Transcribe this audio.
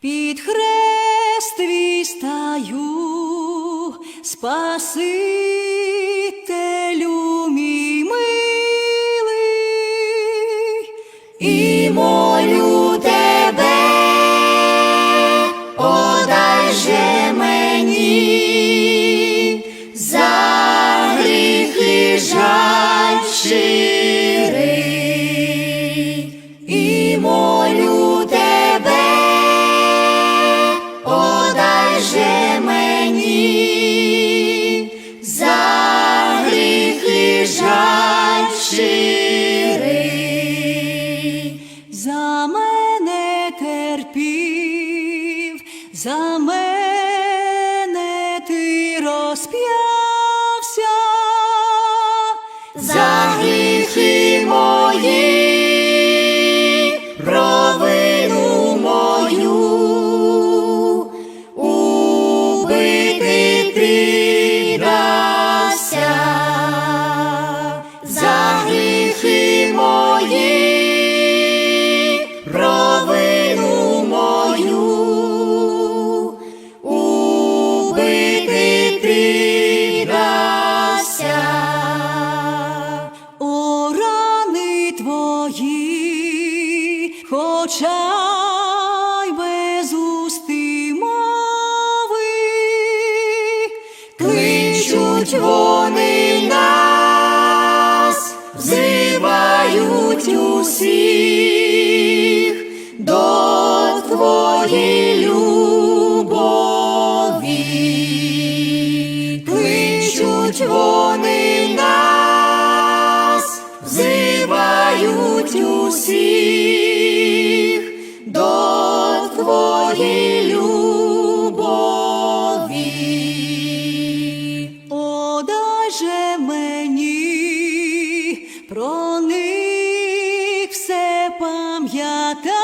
Під хрест твій стаю, Спасителю мій милий, і молю тебе, подай же мені за гріхи жаль жаль щирий, за мене терпів, за мене ти розп'явся, за гріхи мої, провину мою, убити ти твої, хоча без усти мови, кличуть вони нас, взивають усіх до твоєї любові, кличуть вони нас, любові. О, дай же мені про них все пам'ятати.